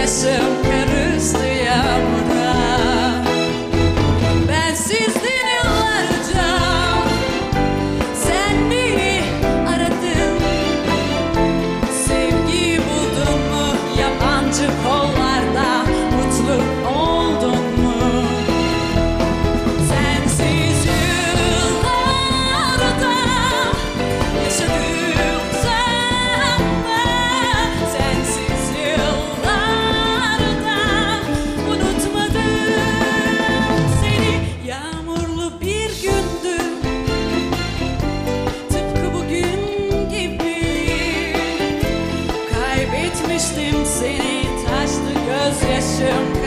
myself. Kaybetmiştim seni taştı gözyaşım.